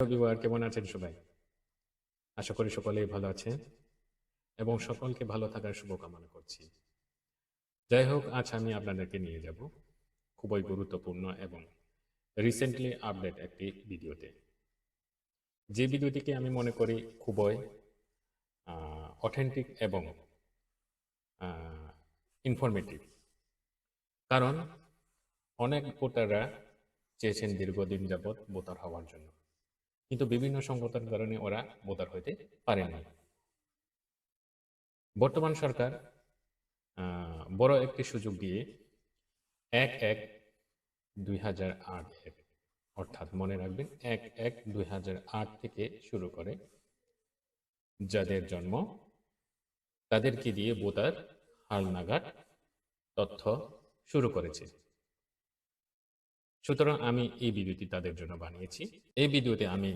রবিবার, কেমন আছেন সবাই? আশা করি সকলেই ভালো আছেন এবং সকলকে ভালো থাকার শুভকামনা করছি। যাই হোক, আজ আমি আপনাদেরকে নিয়ে যাব খুবই গুরুত্বপূর্ণ এবং রিসেন্টলি আপডেট একটি ভিডিওতে। যে ভিডিওটিকে আমি মনে করি খুবই অথেন্টিক এবং ইনফরমেটিভ কারণ অনেক ভোটাররা চেয়েছেন দীর্ঘদিন যাবৎ ভোটার হওয়ার জন্য। কিন্তু বিভিন্ন সংকটের কারণে ওরা ভোটার হইতে পারে পারেনি বর্তমান সরকার বড় একটি সুযোগ দিয়ে এক এক দুই হাজার আট অর্থাৎ মনে রাখবেন এক এক দুই হাজার আট থেকে শুরু করে যাদের জন্ম, তাদেরকে দিয়ে ভোটার হালনাগাদ তথ্য শুরু করেছে। সুতরাং আমি এই ভিডিওটি তাদের জন্য বানিয়েছি। এই ভিডিওতে আমি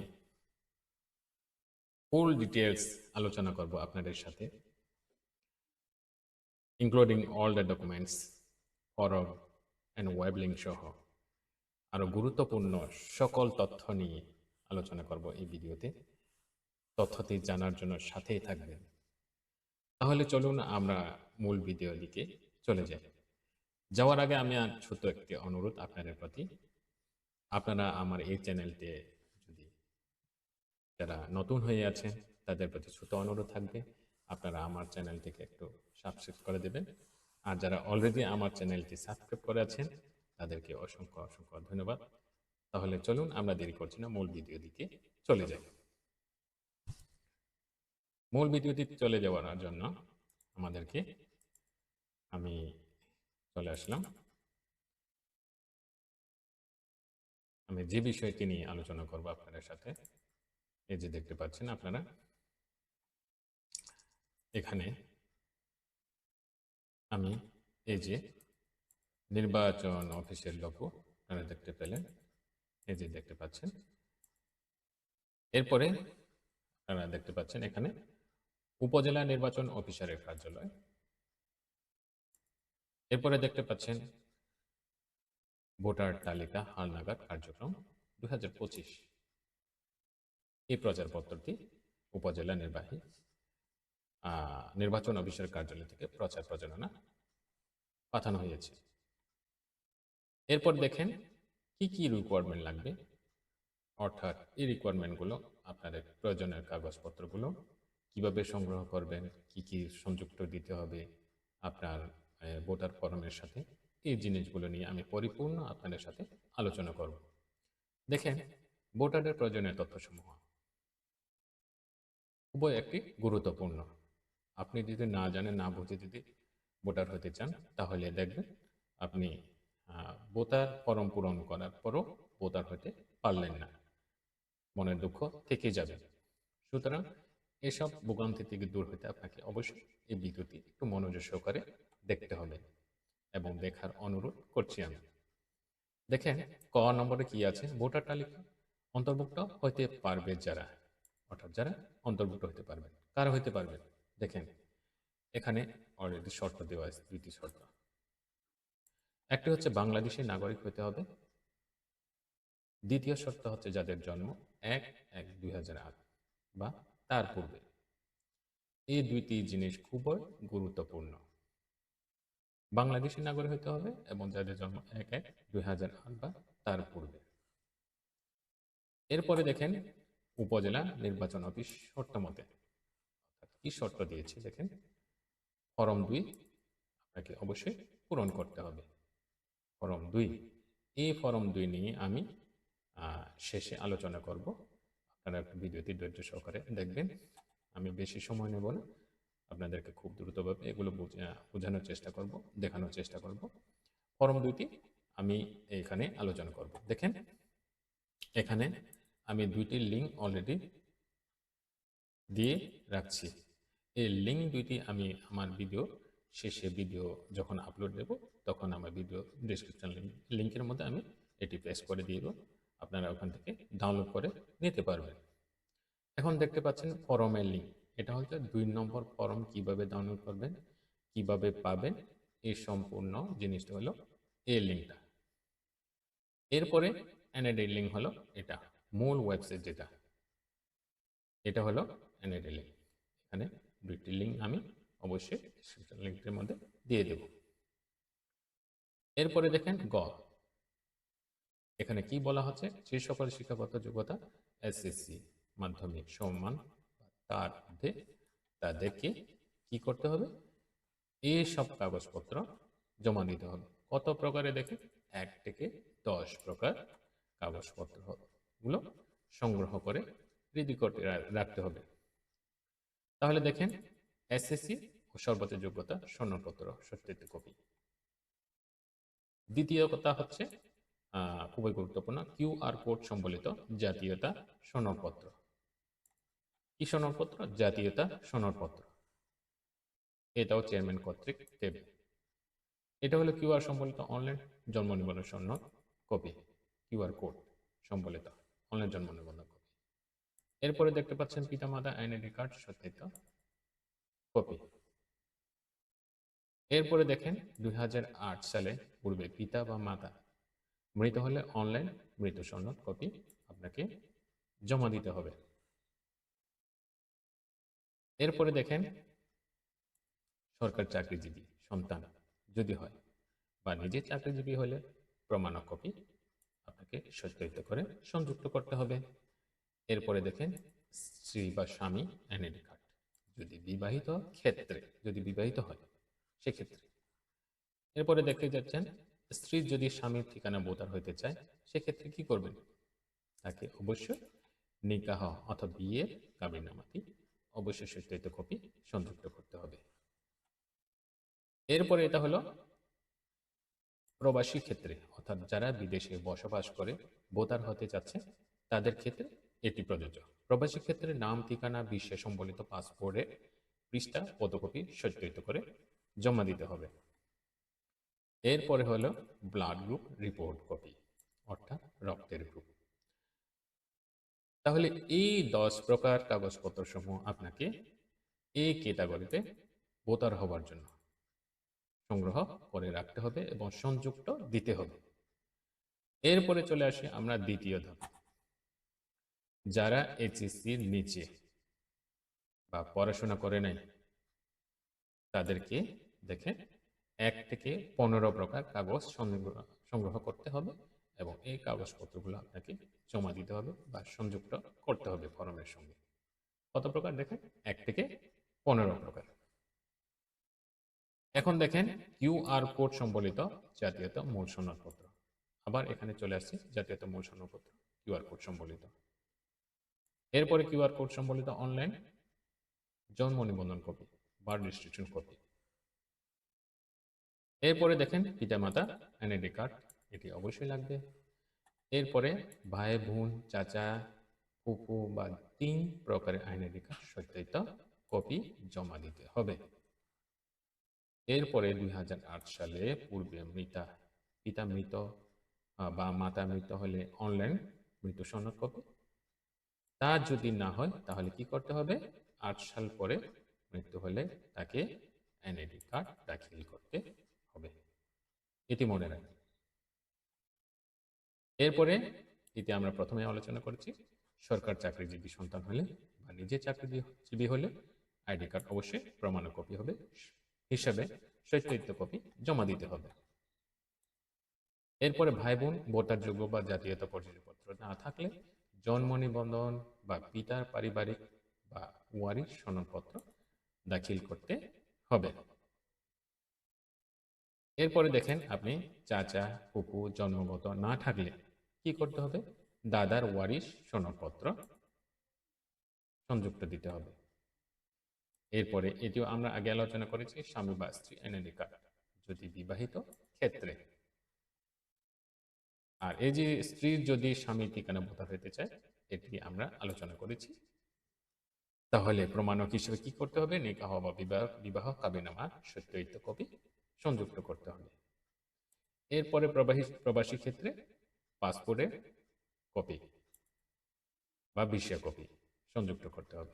ফুল ডিটেলস আলোচনা করব আপনাদের সাথে including all the documents form and web link সহ। আরও গুরুত্বপূর্ণ সকল তথ্য নিয়ে আলোচনা করব এই ভিডিওতে। তথ্যটি জানার জন্য সাথেই থাকবেন। তাহলে চলুন আমরা মূল ভিডিও দিকে চলে যাই। যাওয়ার আগে আমি আর ছোট একটি অনুরোধ আপনাদের প্রতি। আপনারা আমার এই চ্যানেলটি যদি যারা নতুন হয়ে আছেন, তাদের প্রতি ছোট অনুরোধ থাকবে। আপনারা আমার চ্যানেলটিকে একটু সাবস্ক্রাইব করে দেবেন। আর যারা অলরেডি আমার চ্যানেলটি সাবস্ক্রাইব করে আছেন, তাদেরকে অসংখ্য অসংখ্য ধন্যবাদ। তাহলে চলুন, আমরা দেরি করছি না, মূল ভিডিও দিকে চলে যাই। মূল ভিডিওটি চলে যাওয়ার জন্য আমাদেরকে আমি চলে আসলাম। আমি যে বিষয়টি নিয়ে আলোচনা করব আপনাদের সাথে, এই যে দেখতে পাচ্ছেন আপনারা, এখানে আমি এই যে নির্বাচন অফিসের লোগো আপনারা দেখতে পেলেন, এই যে দেখতে পাচ্ছেন। এরপরে আপনারা দেখতে পাচ্ছেন এখানে উপজেলা নির্বাচন অফিসারের কার্যালয়। এরপরে দেখতে পাচ্ছেন ভোটার তালিকা, হালনাগাদ কার্যক্রম দু হাজার পঁচিশ। এই প্রচারপত্রটি উপজেলা নির্বাহী নির্বাচন অফিসের কার্যালয় থেকে প্রচার প্রচারণা পাঠানো হয়েছে। এরপর দেখেন কি কি রিকোয়ারমেন্ট লাগবে? অর্থাৎ এই রিকোয়ারমেন্টগুলো আপনাদের প্রয়োজনের কাগজপত্রগুলো কীভাবে সংগ্রহ করবেন, কি কি সংযুক্ত দিতে হবে, আপনার ভোটার ফর্মের সাথে এই জিনিসগুলো নিয়ে আমি পরিপূর্ণ আপনাদের সাথে আলোচনা করব। দেখেন ভোটারের প্রয়োজনীয় তথ্যসমূহ। খুবই একটি গুরুত্বপূর্ণ। আপনি যদি না জানেন, না বুঝে যদি ভোটার হতে চান, তাহলে দেখবেন আপনি ভোটার ফর্ম পূরণ করার পরও ভোটার হতে পারলেন না। মনের দুঃখ থেকে যাবে। সুতরাং এসব ভোগান্তি থেকে দূর হতে আপনাকে অবশ্যই এই ভিডিওটি একটু মনোযোগ সহকারে দেখতে হবে এবং দেখার অনুরোধ করছি আমি। দেখেন, ক নম্বরে কি আছে? ভোটার তালিকা। অন্তর্ভুক্ত হইতে পারবে যারা। অর্থাৎ যারা অন্তর্ভুক্ত হতে পারবে। কারা হইতে পারবে? দেখেন, এখানে অলরেডি শর্ত দেওয়া আছে, দুইটি শর্ত। একটি হচ্ছে বাংলাদেশের নাগরিক হতে হবে। দ্বিতীয় শর্ত হচ্ছে যাদের জন্ম এক এক দুই বা তার পূর্বে। এই দুইটি জিনিস খুবই গুরুত্বপূর্ণ। বাংলাদেশের নাগরিক হতে হবে এবং যাদের জন্ম এক এক দুই হাজার আট বা তার পূর্বে। এরপরে দেখেন উপজেলা নির্বাচন অফিস শর্ত মতে। কি শর্ত দিয়েছে? দেখেন, ফরম দুই আপনাকে অবশ্যই পূরণ করতে হবে। ফরম দুই, এই ফরম দুই নিয়ে আমি শেষে আলোচনা করব। আপনারা একটু ভিডিওটি ধৈর্য সহকারে দেখবেন। আমি বেশি সময় নেব না। আপনাদেরকে খুব দ্রুতভাবে এগুলো বুঝ- বোঝানোর চেষ্টা করব, দেখানোর চেষ্টা করব। ফরম দুইটি আমি এখানে আলোচনা করব। দেখেন, এখানে আমি দুইটি লিঙ্ক অলরেডি দিয়ে রাখছি। এই লিঙ্ক দুইটি আমি আমার ভিডিও শেষে ভিডিও যখন আপলোড দেব, তখন আমার ভিডিও ডিসক্রিপশন লিঙ্কের মধ্যে আমি এটি পেস্ট করে দিয়ে দেবো। আপনারা ওখান থেকে ডাউনলোড করে নিতে পারবেন। এখন দেখতে পাচ্ছেন ফরমের লিঙ্ক। এটা হচ্ছে দুই নম্বর ফর্ম কীভাবে ডাউনলোড করবেন, কীভাবে পাবেন এই সম্পূর্ণ জিনিসটা হলো এই লিঙ্কটা এরপরে এনআইডি লিঙ্ক হলো এটা, মূল ওয়েবসাইট যেটা। এটা হলো এনআইডি লিঙ্ক এখানে দুইটি লিঙ্ক আমি অবশ্যই লিঙ্কের মধ্যে দিয়ে দেব। এরপরে দেখেন গ এখানে কি বলা হচ্ছে? যে সকল শিক্ষাগত যোগ্যতা এসএসসি মাধ্যমিক সম্মান তার মধ্যে তাদেরকে কি করতে হবে? এই সব কাগজপত্র জমা দিতে হবে। কত প্রকারে দেখে? এক থেকে দশ প্রকার কাগজপত্রগুলো সংগ্রহ করে রেডি করতে রাখতে হবে। তাহলে দেখেন এসএসসি ও সর্বোচ্চ যোগ্যতা স্বর্ণপত্র, সত্যায়িত কপি। দ্বিতীয় কথা হচ্ছে খুবই গুরুত্বপূর্ণ কিউআর কোড সম্বলিত জাতীয়তা সনদপত্র কি সনদপত্র জাতীয়তা সনদপত্র এটাও চেয়ারম্যান কর্তৃক দেবে। এটা হলো কিউআর সম্বলিত অনলাইন জন্ম নিবন্ধন সনদ কপি কিউআর কোড সম্বলিত অনলাইন জন্ম নিবন্ধন কপি। এরপরে দেখতে পাচ্ছেন পিতামাতা আইডেন্টি কার্ড সত্যায়িত কপি। এরপরে দেখেন দুই সালে পূর্বে পিতা বা মাতা মৃত হলে অনলাইন মৃত সনদ কপি আপনাকে জমা দিতে হবে। এরপরে দেখেন, সরকার চাকরিজীবী, সন্তান যদি হয় বা নিজে চাকরিজীবী হলে প্রমাণ কপি আপনাকে সত্যায়িত করে সংযুক্ত করতে হবে। এরপরে দেখেন, স্ত্রী বা স্বামী এনআইডি কার্ড যদি বিবাহিত ক্ষেত্রে, যদি বিবাহিত হয়, সেক্ষেত্রে। এরপরে দেখতে যাচ্ছেন, স্ত্রী যদি স্বামীর ঠিকানা বোতার হইতে চায়, সেক্ষেত্রে কি করবেন? তাকে অবশ্যই নিকাহ অথবা বিয়ের কাবিনামাতি অবশ্যই সত্যায়িত কপি সংযুক্ত করতে হবে। এরপরে এটা হলো প্রবাসী ক্ষেত্রে, অর্থাৎ যারা বিদেশে বসবাস করে, ভোটার হতে যাচ্ছে তাদের ক্ষেত্রে এটি প্রযোজ্য। প্রবাসী ক্ষেত্রে নাম, ঠিকানা, বিশ্বে সম্বলিত পাসপোর্টে পৃষ্ঠা, ফটোকপি সত্যায়িত করে জমা দিতে হবে। এরপরে হলো ব্লাড গ্রুপ, রিপোর্ট কপি, অর্থাৎ রক্তের গ্রুপ। তাহলে এই দশ প্রকার কাগজপত্র সমূহ আপনাকে এই ক্যাটাগরিতে ভোটার হওয়ার জন্য সংগ্রহ করে রাখতে হবে এবং সংযুক্ত দিতে হবে। এরপরে চলে আসি আমরা দ্বিতীয় ধাপ। যারা এইচএসসির নিচে বা পড়াশোনা করে নাই, তাদেরকে দেখে এক থেকে পনেরো প্রকার কাগজ সংগ্রহ করতে হবে। এবং এই কাগজপত্রগুলো আপনাকে জমা দিতে হবে বা সংযুক্ত করতে হবে ফর্মের সঙ্গে। কত প্রকার দেখেন? এক থেকে পনেরো প্রকার। এখন দেখেন কিউআর কোড সম্বলিত জাতীয়তা মূল সনদপত্র। আবার এখানে চলে আসছে জাতীয়তা মূল সনদপত্র কিউআর কোড সম্বলিত। এরপরে কিউআর কোড সম্বলিত অনলাইন জন্ম নিবন্ধন কপি, বার্থ রেজিস্ট্রেশন কপি। এরপরে দেখেন পিতামাতা, এনআইডি কার্ড এটি অবশ্যই লাগবে। এরপরে ভাই, বোন, চাচা ফুপু বা তিন প্রকারের আইনআইডি কার্ড সত্যায়িত কপি জমা দিতে হবে। এরপরে দুই হাজার আট সালে পূর্বে মৃতা, পিতা মৃত বা মাতা মৃত হলে অনলাইন মৃত সনদ কপি। তা যদি না হয়, তাহলে কি করতে হবে? আট সাল পরে মৃত্যু হলে তাকে এনআইডি কার্ড দাখিল করতে হবে। এটি মনে রাখবেন। এরপরে এতে আমরা প্রথমে আলোচনা করেছি, সরকার চাকরিজীবী সন্তান হলে বা নিজে চাকরিজীবী হলে আইডি কার্ড অবশ্যই প্রমাণ কপি হবে, হিসাবে সত্যায়িত কপি জমা দিতে হবে। এরপরে ভাই বোন ভোটার যোগ্য বা জাতীয়তা পরিচয়পত্র না থাকলে জন্ম নিবন্ধন বা পিতার পারিবারিক বা ওয়ারিশ সনদপত্র দাখিল করতে হবে। এরপরে দেখেন আপনি চাচা ফুপু জন্মগত না থাকলে কি করতে হবে? দাদার ওয়ারিশ সনদপত্র সংযুক্ত দিতে হবে। এরপরে এটিও আমরা আগে আলোচনা করেছি, স্বামী বা স্ত্রী এনআইডি যদি বিবাহিত ক্ষেত্রে। আর এই যে স্ত্রীর যদি স্বামীর ঠিকানা ভোটার হতে চায়, এটি আমরা আলোচনা করেছি। তাহলে প্রমাণক হিসেবে কি করতে হবে? নিকাহ বা বিবাহ বিবাহ কাবিনামা সত্যায়িত কপি সংযুক্ত করতে হবে। এরপরে প্রবাহী, প্রবাসী ক্ষেত্রে পাসপোর্টের কপি বা বিশ্বা কপি সংযুক্ত করতে হবে।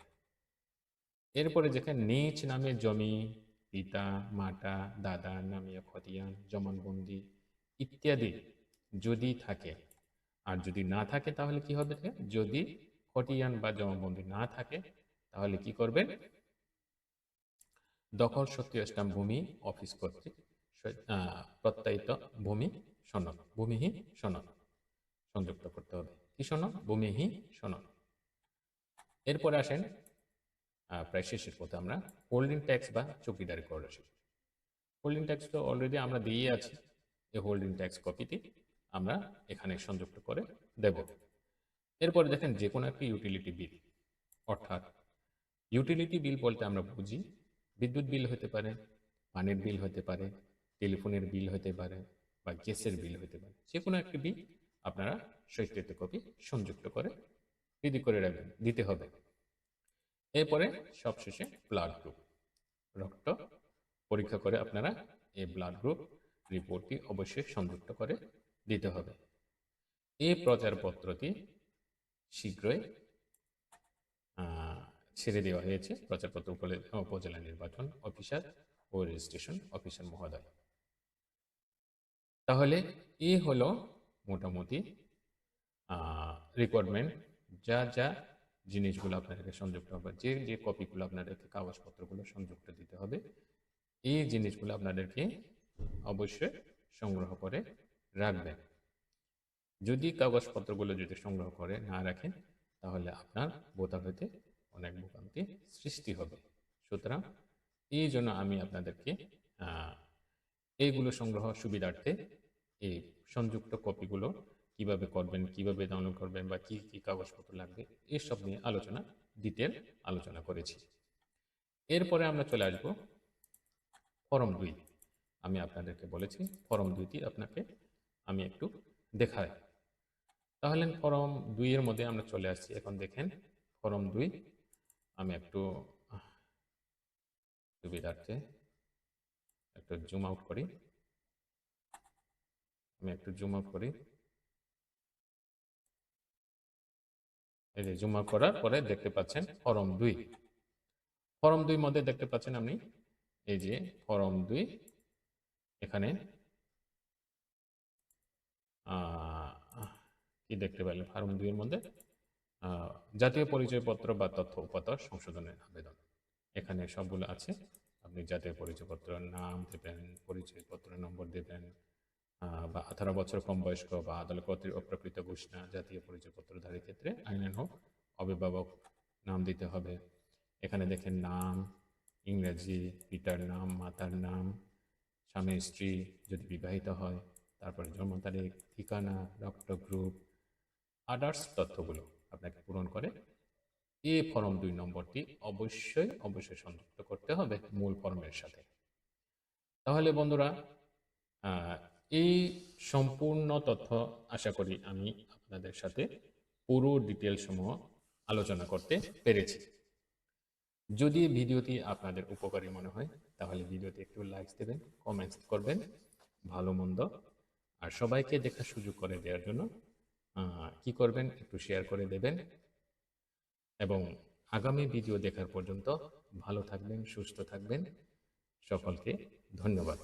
এরপরে যেখানে নিজ নামে জমি, পিতা, মাতা, দাদা নামীয় খতিয়ান, জমানবন্দি ইত্যাদি যদি থাকে। আর যদি না থাকে তাহলে কি হবে? যদি খতিয়ান বা জমাবন্দি না থাকে, তাহলে কি করবেন? দখল সক্রিয় স্টাম্প ভূমি অফিস কর্তৃক প্রত্যায়িত ভূমি সনদ, ভূমিহীন সনদ সংযুক্ত করতে হবে। কি সনদ? ভূমিহীন সনদ। এরপরে আসেন প্রায় শেষের পথে আমরা হোল্ডিং ট্যাক্স বা চৌকিদারি করে হোল্ডিং ট্যাক্স তো অলরেডি আমরা দিয়ে আছি। এই হোল্ডিং ট্যাক্স কপিটি আমরা এখানে সংযুক্ত করে দেব। এরপরে দেখেন যে কোনো একটি ইউটিলিটি বিল অর্থাৎ ইউটিলিটি বিল বলতে আমরা বুঝি বিদ্যুৎ বিল হতে পারে, পানির বিল হতে পারে, টেলিফোনের বিল হতে পারে বা গ্যাসের বিল হতে পারে যে কোনো একটি বিল আপনারা সৈকৃত কপি সংযুক্ত করে রেডি করে রাখবেন, দিতে হবে। এরপরে সবশেষে ব্লাড গ্রুপ রক্ত পরীক্ষা করে আপনারা এই ব্লাড গ্রুপ রিপোর্টটি অবশ্যই সংযুক্ত করে দিতে হবে। এই প্রচারপত্রটি শীঘ্রই ছেড়ে দেওয়া হয়েছে। প্রচারপত্র উপজেলা নির্বাচন অফিসার ও রেজিস্ট্রেশন অফিসার মহোদয়। তাহলে এ হলো মোটামুটি রিকোয়ারমেন্ট যা যা জিনিসগুলো আপনাদেরকে সংযুক্ত হবে, যে যে কপিগুলো আপনাদেরকে কাগজপত্রগুলো সংযুক্ত দিতে হবে এই জিনিসগুলো আপনাদেরকে অবশ্যই সংগ্রহ করে রাখবেন। যদি কাগজপত্রগুলো যদি সংগ্রহ করে না রাখেন, তাহলে আপনার বোতা হতে অনেক ভোগান্তি সৃষ্টি হবে। সুতরাং এই জন্য আমি আপনাদেরকে এইগুলো সংগ্রহ সুবিধার্থে এই সংযুক্ত কপিগুলো কীভাবে করবেন, কীভাবে ডাউনলোড করবেন বা কি কি কাগজপত্র লাগবে, এসব নিয়ে আলোচনা ডিটেল আলোচনা করেছি। এরপরে আমরা চলে আসব ফরম দুই। আমি আপনাদেরকে বলেছি ফরম দুইটি আপনাকে আমি একটু দেখাই। তাহলে ফরম দুইয়ের মধ্যে আমরা চলে আসছি। এখন দেখেন, ফরম দুই আমি একটু সুবিধার্থে একটু জুম আউট করি। আমি একটু জুম আউট করি। এই যে জুম আউট করার পরে দেখতে পাচ্ছেন ফরম দুই। ফরম দুই মধ্যে দেখতে পাচ্ছেন আপনি, এই যে ফরম দুই, এখানে কি দেখতে পেলেন ফরম দুইয়ের মধ্যে জাতীয় পরিচয়পত্র বা তথ্য উপাত্ত সংশোধনের আবেদন। এখানে সবগুলো আছে। আপনি জাতীয় পরিচয়পত্র নাম দেবেন পরিচয়পত্র নম্বর দেবেন বা আঠারো বছর কম বয়স্ক বা আদালত কর্তৃক অপ্রকৃত ঘোষণা জাতীয় পরিচয়পত্রধারীর ক্ষেত্রে আইনান হোক, অভিভাবক নাম দিতে হবে। এখানে দেখেন নাম, ইংরেজি, পিতার নাম, মাতার নাম, স্বামী, স্ত্রী যদি বিবাহিত হয়, তারপরে জন্ম তারিখ, ঠিকানা, রক্ত গ্রুপ আদার্স তথ্যগুলো। আপনাকে পূরণ করে। এ ফর্ম দুই নম্বরটি অবশ্যই অবশ্যই সংযুক্ত করতে হবে মূল ফর্মের সাথে। তাহলে বন্ধুরা এই সম্পূর্ণ তথ্য আশা করি আমি আপনাদের সাথে পুরো ডিটেল সমূহ আলোচনা করতে পেরেছি। যদি ভিডিওটি আপনাদের উপকারী মনে হয়, তাহলে ভিডিওতে একটু লাইক দেবেন কমেন্টস করবেন, ভালো মন্দ, আর সবাইকে দেখার সুযোগ করে দেওয়ার জন্য কি করবেন একটু শেয়ার করে দেবেন। এবং আগামী ভিডিও দেখার পর্যন্ত ভালো থাকবেন, সুস্থ থাকবেন। সকলকে ধন্যবাদ।